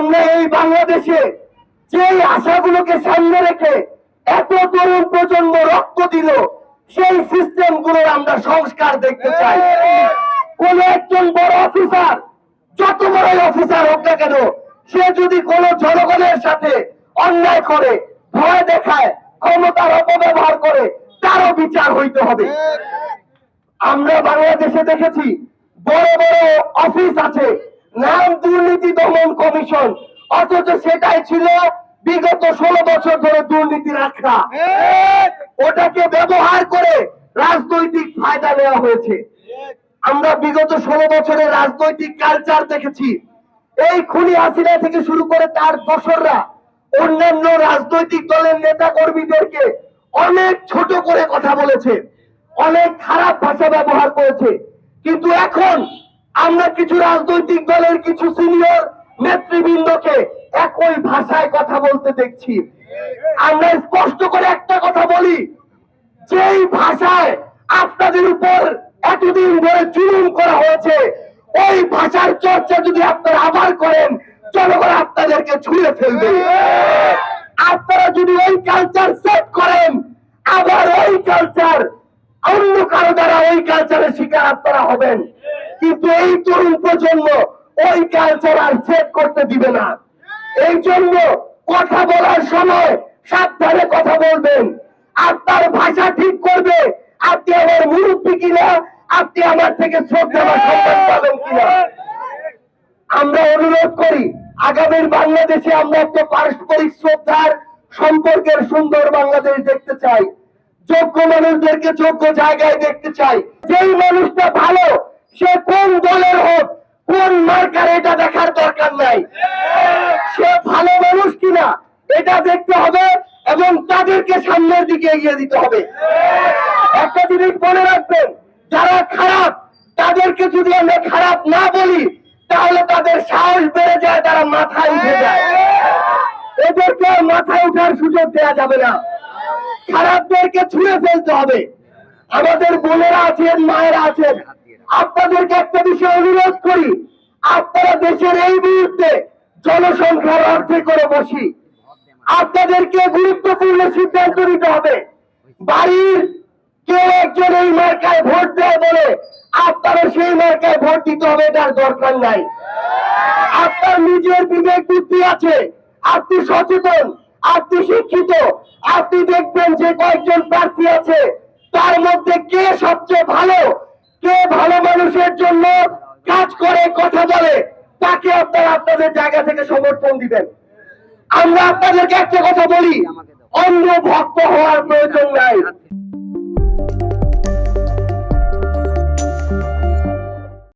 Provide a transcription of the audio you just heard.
আমরা এই বাংলাদেশে যে আশাগুলোকে সামনে রেখে এত তরুণ প্রজন্ম রক্ত দিল, সেই সিস্টেমগুলোর আমরা সংস্কার দেখতে চাই। কোন একজন বড় অফিসার, যত বড় অফিসার হোক না কেন, সে যদি কোন জনগণের সাথে অন্যায় করে, ভয় দেখায়, ক্ষমতার অপব্যবহার করে, তারও বিচার হইতে হবে। আমরা বাংলাদেশে দেখেছি, বড় বড় অফিস আছে নাম দুর্নীতি দমন কমিশন। অথচ সেটাই ছিল বিগত ষোলো বছর ধরে দুর্নীতির আখড়া। ওটাকে ব্যবহার করে রাজনৈতিক ফায়দা নেওয়া হয়েছে। আমরা বিগত ষোলো বছরের রাজনৈতিক কালচার দেখেছি। এই খুনি হাসিনা থেকে শুরু করে তার দোসররা, অন্যান্য রাজনৈতিক দলের নেতা কর্মীদেরকে অনেক ছোট করে কথা বলেছে, অনেক খারাপ ভাষা ব্যবহার করেছে। কিন্তু এখন আমরা কিছু রাজনৈতিক দলের কিছু সিনিয়র নেতৃবৃন্দকে একই ভাষায় কথা বলতে দেখছি। আমরা স্পষ্ট করে একটা কথা বলি, যেই ভাষায় আপনাদের উপর এতদিন ধরে জুলুম করা হয়েছে, ওই ভাষার চর্চা যদি আপনারা আবার করেন, জনগণ আপনাদেরকে ছুঁড়ে ফেলবে। আপনারা যদি ওই কালচার সেট করেন, আবার ওই কালচার অন্য কারও দ্বারা ওই কালচারের শিকার আপনারা হবেন। কিন্তু এই তরুণ প্রজন্ম ওই কালচার আর করতে দিবে না। এই জন্য কথা বলার সময় সাবধানে কথা বলবেন। আপনার ভাষা ঠিক করবে। আপনি আমার মুরব্বী কিনা? আপনি আমার থেকে শ্রদ্ধা বা সম্মান পাবেন কিনা? আমরা অনুরোধ করি, আগামীর বাংলাদেশে আমরা একটা পারস্পরিক শ্রদ্ধার সম্পর্কের সুন্দর বাংলাদেশ দেখতে চাই। যোগ্য মানুষদেরকে যোগ্য জায়গায় দেখতে চাই। যেই মানুষটা ভালো সে কোন দলের হোক কোন মার্কার এটা দেখার দরকার নাই। সে ভালো মানুষ কিনা, এটা দেখতে হবে এবং তাদেরকে সামনের দিকে এগিয়ে দিতে হবে। একটা জিনিস মনে রাখবেন, যারা খারাপ, তাদেরকে যদি আমরা খারাপ না বলি, তাহলে তাদের সাহস বেড়ে যায়, তারা মাথায় উঠে যায়। এদেরকে মাথায় উঠার সুযোগ দেওয়া যাবে না। খারাপদেরকে ছুঁড়ে ফেলতে হবে। আমাদের বোনেরা আছেন, মায়েরা আছেন। আপনাদেরকে একটা বিষয় অনুরোধ করি, আপনারা দেশের এই মুহূর্তে জনসংখ্যার অর্ধে করে বসি। আপনাদেরকে গুরুত্বপূর্ণ সিদ্ধান্ত নিতে হবে। বাড়ির কেউ একজন এই মার্কায় ভোট দেয় বলে আপনারা সেই মার্কায় ভোট দিতে হবে, এটার দরকার নাই। আপনার নিজের বিবেক বুদ্ধি আছে, আপনি সচেতন, আপনি শিক্ষিত, আপনি দেখবেন যে কয়েকজন প্রার্থী আছে, তার মধ্যে কে সবচেয়ে ভালো জন্য কাজ করে, কথা বলে, তাকে আপনারা আপনাদের জায়গা থেকে সমর্থন দিবেন। আমরা আপনাদেরকে একটা কথা বলি অন্য ভক্ত হওয়ার প্রয়োজন